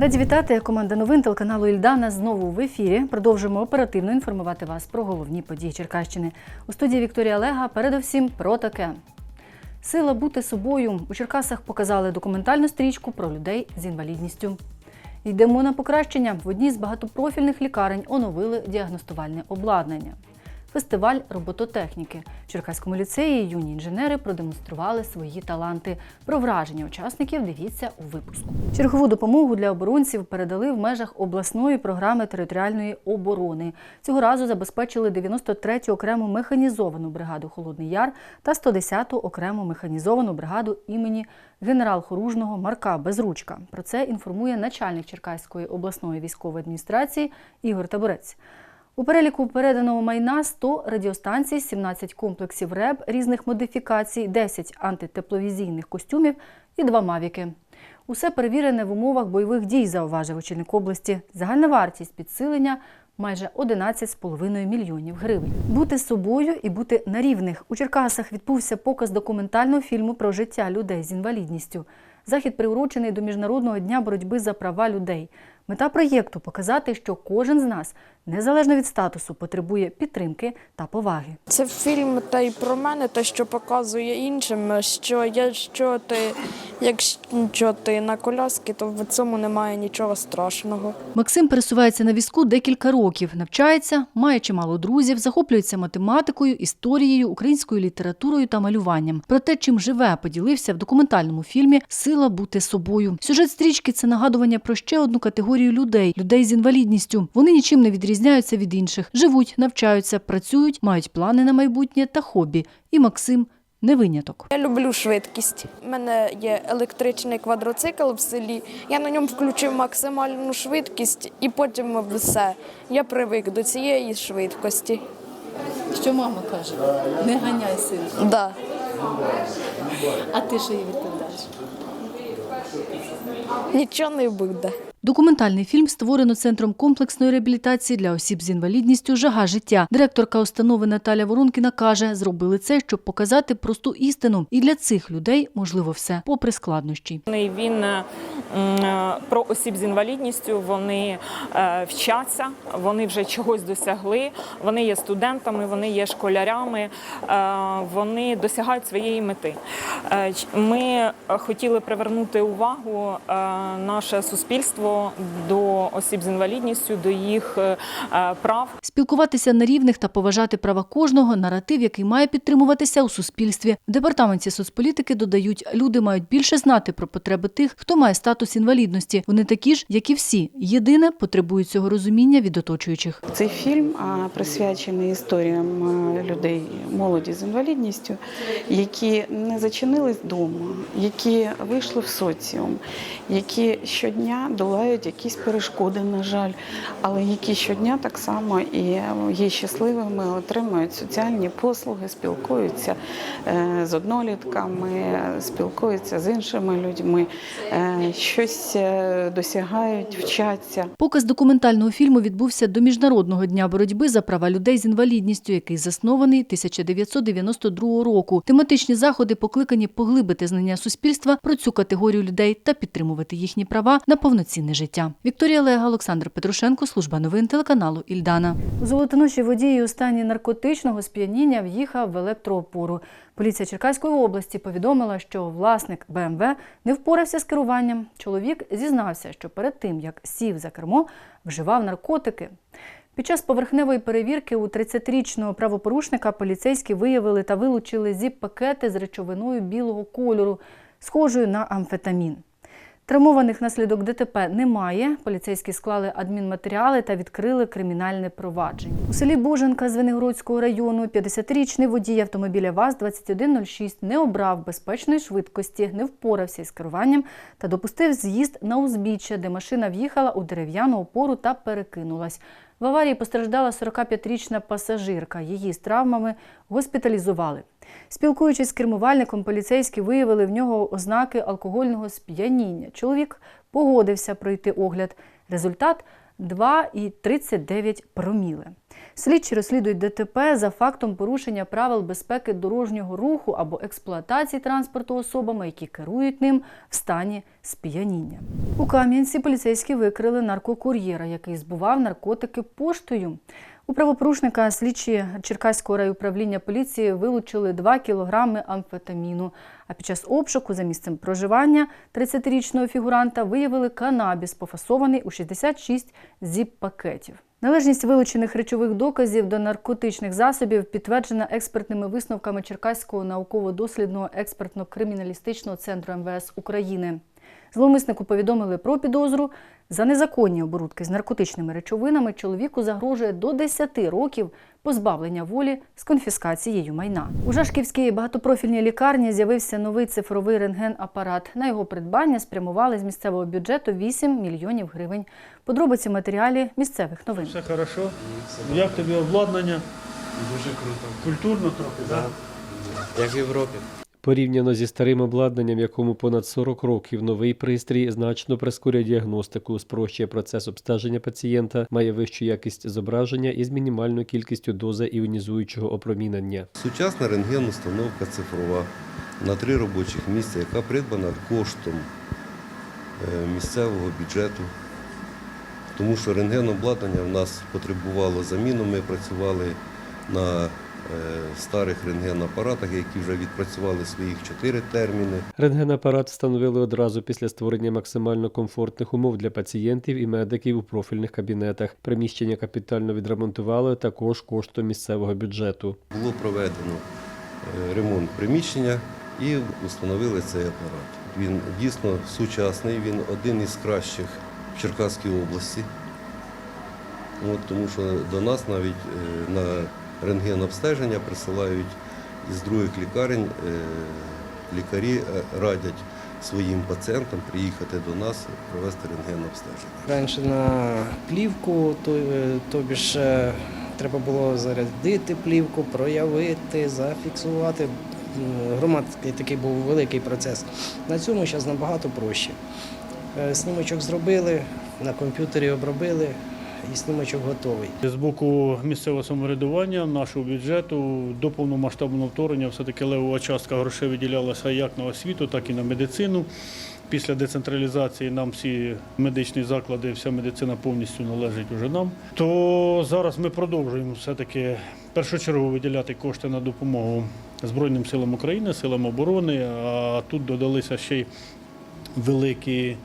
Раді вітати команда новин телеканалу Ільдана знову в ефірі. Продовжуємо оперативно інформувати вас про головні події Черкащини. У студії Вікторія Лега передовсім про таке. Сила бути собою у Черкасах показали документальну стрічку про людей з інвалідністю. Йдемо на покращення. В одній з багатопрофільних лікарень оновили діагностувальне обладнання. Фестиваль робототехніки. В Черкаському ліцеї юні інженери продемонстрували свої таланти. Про враження учасників дивіться у випуску. Чергову допомогу для оборонців передали в межах обласної програми територіальної оборони. Цього разу забезпечили 93-ю окрему механізовану бригаду Холодний Яр та 110-ту окрему механізовану бригаду імені генерал-хоружного Марка Безручка. Про це інформує начальник Черкаської обласної військової адміністрації Ігор Табурець. У переліку переданого майна 100 радіостанцій, 17 комплексів РЕБ різних модифікацій, 10 антитепловізійних костюмів і два мавіки. Усе перевірене в умовах бойових дій, зауважив очільник області. Загальна вартість підсилення майже 11,5 мільйонів гривень. Бути собою і бути на рівних. У Черкасах відбувся показ документального фільму про життя людей з інвалідністю. Захід приурочений до Міжнародного дня боротьби за права людей. Мета проєкту показати, що кожен з нас, незалежно від статусу, потребує підтримки та поваги. Це фільм та й про мене, те, що показує іншим, що якщо ти, якщо ти на коляски, то в цьому немає нічого страшного. Максим пересувається на візку декілька років, навчається, має чимало друзів, захоплюється математикою, історією, українською літературою та малюванням. Про те, чим живе, поділився в документальному фільмі Сила бути собою. Сюжет стрічки це нагадування про ще одну категорію людей людей з інвалідністю. Вони нічим не відрізняються від інших, живуть, навчаються, працюють, мають плани на майбутнє та хобі. І Максим не виняток. Я люблю швидкість. У мене є електричний квадроцикл в селі. Я на ньому включив максимальну швидкість і потім все. Я привик до цієї швидкості. Що мама каже? Не ганяй сина. Да. А ти що їй відповідаєш? Нічого не буде. Документальний фільм створено центром комплексної реабілітації для осіб з інвалідністю Жага життя. Директорка установи Наталя Воронкіна каже, зробили це, щоб показати просту істину. І для цих людей можливо все, попри складнощі. Він е, про осіб з інвалідністю. Вони е, вчаться, вони вже чогось досягли. Вони є студентами, вони є школярями, е, вони досягають своєї мети. Е, Ми хотіли привернути увагу е, наше суспільство до осіб з інвалідністю, до їх е, прав. Спілкуватися на рівних та поважати права кожного наратив, який має підтримуватися у суспільстві. В департаменті соцполітики додають, люди мають більше знати про потреби тих, хто має статус інвалідності. Вони такі ж, як і всі. Єдине потребують цього розуміння від оточуючих. Цей фільм присвячений історіям людей, молоді з інвалідністю, які не зачинились вдома, які вийшли в соціум, які щодня долають якісь перешкоди, на жаль, але які щодня так само і є щасливими, отримують соціальні послуги, спілкуються е, з однолітками, спілкуються з іншими людьми, е, щось е, досягають, вчаться. Показ документального фільму відбувся до Міжнародного дня боротьби за права людей з інвалідністю, який заснований 1992 року. Тематичні заходи покликані поглибити знання суспільства про цю категорію людей та підтримувати їхні права на повноцінне життя. Вікторія Лега, Олександр Петрушенко, служба новин телеканалу Ільдана. Золотоноші водій у стані наркотичного сп'яніння в'їхав в електроопору. Поліція Черкаської області повідомила, що власник БМВ не впорався з керуванням. Чоловік зізнався, що перед тим як сів за кермо, вживав наркотики. Під час поверхневої перевірки у 30-річного правопорушника поліцейські виявили та вилучили зіп-пакети з речовиною білого кольору, схожою на амфетамін. Травмованих наслідок ДТП немає. Поліцейські склали адмінматеріали та відкрили кримінальне провадження. У селі Боженка Звенигородського району 50-річний водій автомобіля ВАЗ-2106 не обрав безпечної швидкості, не впорався із керуванням та допустив з'їзд на узбіччя, де машина в'їхала у дерев'яну опору та перекинулась. В аварії постраждала 45-річна пасажирка. Її з травмами госпіталізували. Спілкуючись з кермувальником, поліцейські виявили в нього ознаки алкогольного сп'яніння. Чоловік погодився пройти огляд. Результат 2,39 проміли. Слідчі розслідують ДТП за фактом порушення правил безпеки дорожнього руху або експлуатації транспорту особами, які керують ним в стані сп'яніння. У Кам'янці поліцейські викрили наркокур'єра, який збував наркотики поштою. У правопорушника слідчі Черкаського райуправління поліції вилучили 2 кілограми амфетаміну. А під час обшуку за місцем проживання 30-річного фігуранта виявили канабіс, пофасований у 66 зіп-пакетів. Належність вилучених речових доказів до наркотичних засобів підтверджена експертними висновками Черкаського науково-дослідного експертно-криміналістичного центру МВС України. Зловмиснику повідомили про підозру за незаконні оборудки з наркотичними речовинами. Чоловіку загрожує до 10 років позбавлення волі з конфіскацією майна. У Жашківській багатопрофільній лікарні з'явився новий цифровий рентген-апарат. На його придбання спрямували з місцевого бюджету 8 мільйонів гривень. Подробиці в матеріалі місцевих новин. Все хорошо. Як тобі обладнання? Дуже круто. Культурно трохи, так? Як в Європі. Порівняно зі старим обладнанням, якому понад 40 років, новий пристрій значно прискорює діагностику, спрощує процес обстеження пацієнта, має вищу якість зображення із мінімальною кількістю дози іонізуючого опромінення. Сучасна рентген-установка цифрова на три робочих місця, яка придбана коштом е, місцевого бюджету. Тому що рентген-обладнання в нас потребувало заміну. Ми працювали на старих рентген-апаратах, які вже відпрацювали своїх чотири терміни. Рентгенапарат встановили одразу після створення максимально комфортних умов для пацієнтів і медиків у профільних кабінетах. Приміщення капітально відремонтували також коштом місцевого бюджету. Було проведено е, ремонт приміщення і встановили цей апарат. Він дійсно сучасний, він один із кращих в Черкаській області. От, тому що до нас навіть е, на рентген-обстеження присилають із других лікарень. е, Лікарі е, радять своїм пацієнтам приїхати до нас провести рентген-обстеження. Раніше на плівку, е, тобі ж треба було зарядити плівку, проявити, зафіксувати. Громадський такий був великий процес. На цьому зараз набагато проще. Снімочок зробили, на комп'ютері обробили і снімочок готовий. З боку місцевого самоврядування, нашого бюджету до повномасштабного вторгнення все-таки левова частка грошей виділялася як на освіту, так і на медицину. Після децентралізації нам всі медичні заклади, вся медицина повністю належить уже нам. То зараз ми продовжуємо все-таки першочергово виділяти кошти на допомогу Збройним силам України, силам оборони. А тут додалися ще й великі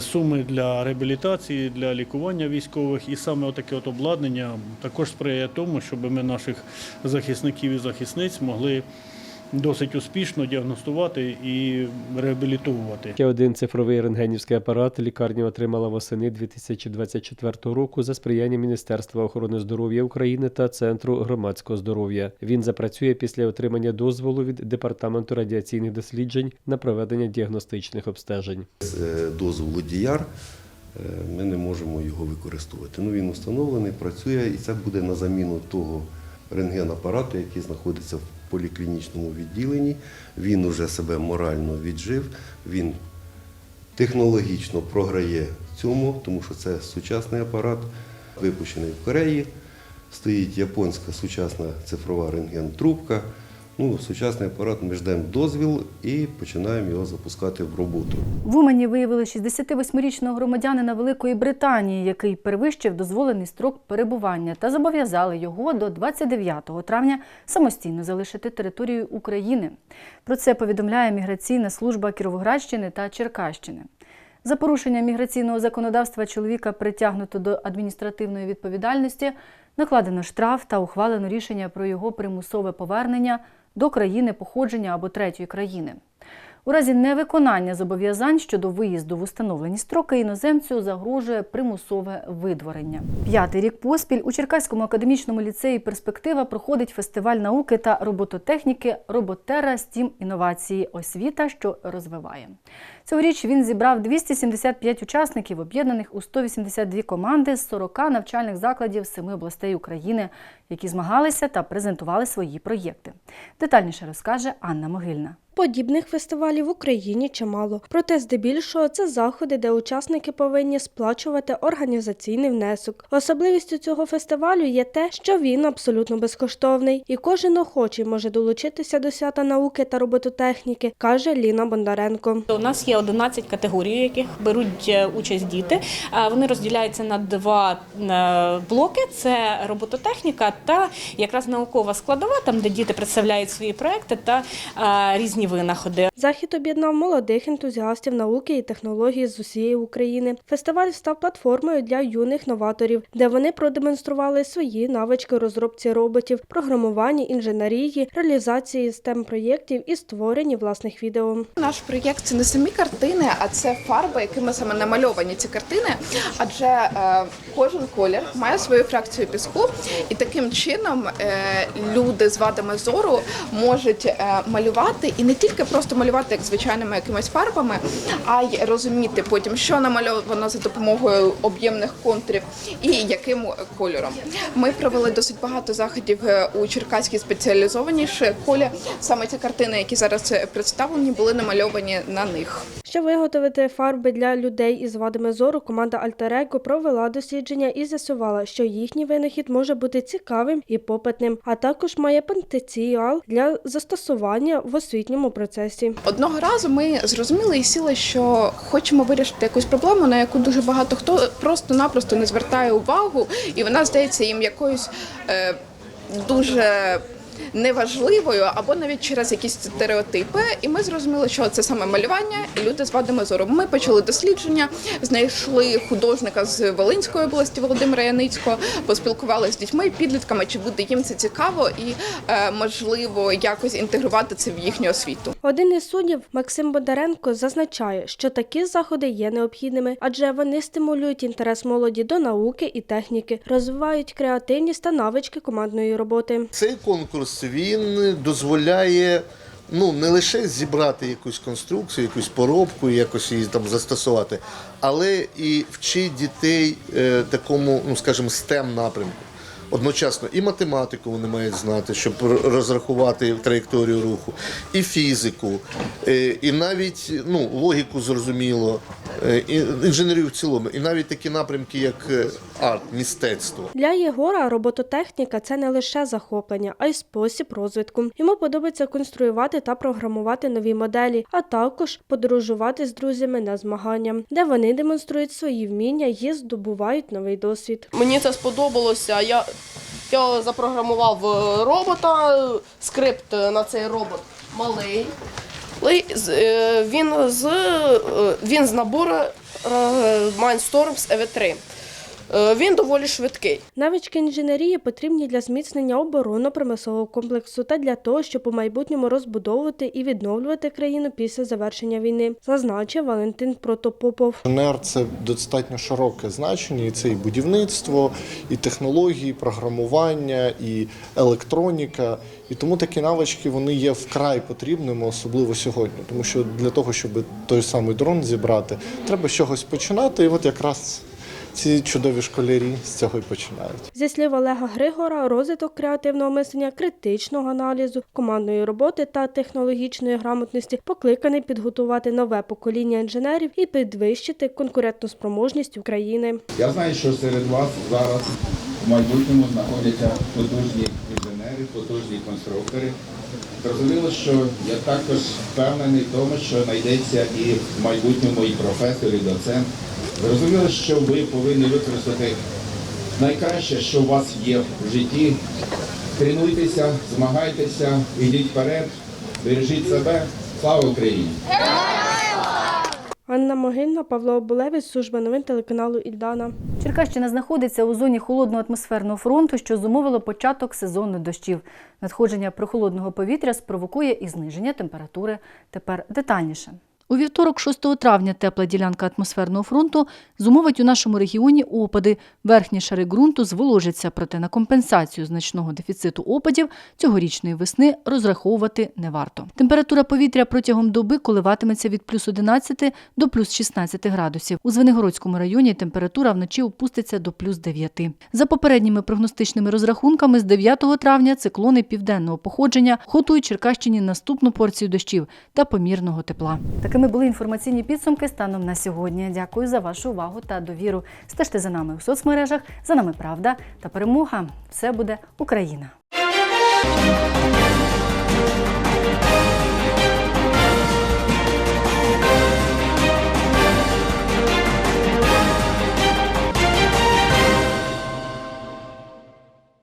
суми для реабілітації, для лікування військових. І саме отаке от обладнання також сприяє тому, щоб ми наших захисників і захисниць могли досить успішно діагностувати і реабілітовувати. Ще один цифровий рентгенівський апарат лікарня отримала восени 2024 року за сприяння Міністерства охорони здоров'я України та Центру громадського здоров'я. Він запрацює після отримання дозволу від департаменту радіаційних досліджень на проведення діагностичних обстежень. З е, дозволу ДІЯР е, ми не можемо його використовувати. Ну, він встановлений, працює і це буде на заміну того рентген-апарату, який знаходиться в поліклінічному відділенні. Він уже себе морально віджив, він технологічно програє цьому, тому що це сучасний апарат, випущений в Кореї. Стоїть японська сучасна цифрова рентген-трубка. Ну, сучасний апарат ми ждемо дозвіл і починаємо його запускати в роботу. В Умані виявили 68-річного громадянина Великої Британії, який перевищив дозволений строк перебування та зобов'язали його до 29 травня самостійно залишити територію України. Про це повідомляє міграційна служба Кіровоградщини та Черкащини. За порушення міграційного законодавства чоловіка притягнуто до адміністративної відповідальності, накладено штраф та ухвалено рішення про його примусове повернення до країни походження або третьої країни. У разі невиконання зобов'язань щодо виїзду в установлені строки іноземцю загрожує примусове видворення. П'ятий рік поспіль у Черкаському академічному ліцеї Перспектива проходить фестиваль науки та робототехніки Роботера Стім інновації освіта, що розвиває. Цьогоріч він зібрав 275 учасників, об'єднаних у 182 команди з 40 навчальних закладів семи областей України, які змагалися та презентували свої проєкти. Детальніше розкаже Анна Могильна. Подібних фестивалів в Україні чимало. Проте, здебільшого, це заходи, де учасники повинні сплачувати організаційний внесок. Особливістю цього фестивалю є те, що він абсолютно безкоштовний, і кожен охочий може долучитися до свята науки та робототехніки, каже Ліна Бондаренко. У нас є 11 категорій, яких беруть е, участь діти. Вони розділяються на два е, блоки: це робототехніка та якраз наукова складова, там де діти представляють свої проекти та е, різні винаходи. Захід об'єднав молодих ентузіастів науки і технології з усієї України. Фестиваль став платформою для юних новаторів, де вони продемонстрували свої навички розробці роботів, програмуванні, інженерії, реалізації stem проєктів і створенні власних відео. Наш проєкт це не самі картини, а це фарби, якими саме намальовані ці картини. Адже е, кожен колір має свою фракцію піску, і таким чином е, люди з вадами зору можуть е, малювати і не тільки просто малювати як звичайними якимись фарбами, а й розуміти потім, що намальовано за допомогою об'ємних контурів і яким кольором. Ми провели досить багато заходів е, у Черкаській спеціалізованій школі. Саме ці картини, які зараз представлені, були намальовані на них. Щоб виготовити фарби для людей із вадами зору, команда Альтерего провела дослідження і з'ясувала, що їхній винахід може бути цікавим і попитним, а також має потенціал для застосування в освітньому процесі. Одного разу ми зрозуміли і сіли, що хочемо вирішити якусь проблему, на яку дуже багато хто просто-напросто не звертає увагу, і вона здається їм якоюсь е, дуже. Неважливою або навіть через якісь стереотипи, і ми зрозуміли, що це саме малювання і люди з вадами зору. Ми почали дослідження, знайшли художника з Волинської області Володимира Яницького, поспілкувалися з дітьми, підлітками, чи буде їм це цікаво і е, можливо якось інтегрувати це в їхню освіту. Один із суддів Максим Бондаренко зазначає, що такі заходи є необхідними, адже вони стимулюють інтерес молоді до науки і техніки, розвивають креативність та навички командної роботи. Цей конкурс він дозволяє ну не лише зібрати якусь конструкцію, якусь поробку, якось її там застосувати, але і вчить дітей е, такому, ну скажімо, STEM напрямку. Одночасно і математику вони мають знати, щоб розрахувати траєкторію руху, і фізику, е, і навіть ну, логіку зрозуміло, інженерію в цілому, і навіть такі напрямки, як е, арт, мистецтво. Для Єгора робототехніка це не лише захоплення, а й спосіб розвитку. Йому подобається конструювати та програмувати нові моделі, а також подорожувати з друзями на змагання, де вони демонструють свої вміння і здобувають новий досвід. Мені це сподобалося. Я, я запрограмував е, робота, е, скрипт на цей робот малий. Е, Він з, е, він з набору е, Mindstorms EV3. Е, Він доволі швидкий. Навички інженерії потрібні для зміцнення оборонно-промислового комплексу та для того, щоб у майбутньому розбудовувати і відновлювати країну після завершення війни, зазначив Валентин Протопопов. Інженер це достатньо широке значення, і це і будівництво, і технології, і програмування, і електроніка. І тому такі навички вони є вкрай потрібними, особливо сьогодні. Тому що для того, щоб той самий дрон зібрати, треба з чогось починати. І от якраз ці чудові школярі з цього і починають. Зі слів Олега Григора, розвиток креативного мислення, критичного аналізу, командної роботи та технологічної грамотності покликаний підготувати нове покоління інженерів і підвищити конкурентну спроможність України. Я знаю, що серед вас зараз в майбутньому знаходяться потужні інженери, потужні конструктори. Зрозуміло, що я також впевнений в тому, що знайдеться і в майбутньому і професор, і доцент. Зрозуміло, що ви повинні використати найкраще, що у вас є в житті. Тренуйтеся, змагайтеся, йдіть вперед, бережіть себе. Слава Україні! Анна Могильна, Павло Оболевець, служба новин телеканалу Ільдана. Черкащина знаходиться у зоні холодного атмосферного фронту, що зумовило початок сезону дощів. Надходження прохолодного повітря спровокує і зниження температури. Тепер детальніше. У вівторок, 6 травня, тепла ділянка атмосферного фронту зумовить у нашому регіоні опади. Верхні шари ґрунту зволожаться, проте на компенсацію значного дефіциту опадів цьогорічної весни розраховувати не варто. Температура повітря протягом доби коливатиметься від плюс 11 до плюс 16 градусів. У Звенигородському районі температура вночі опуститься до плюс 9. За попередніми прогностичними розрахунками, з 9 травня циклони південного походження готують Черкащині наступну порцію дощів та помірного тепла. Такими були інформаційні підсумки станом на сьогодні. Дякую за вашу увагу та довіру. Стежте за нами у соцмережах. За нами правда та перемога. Все буде Україна.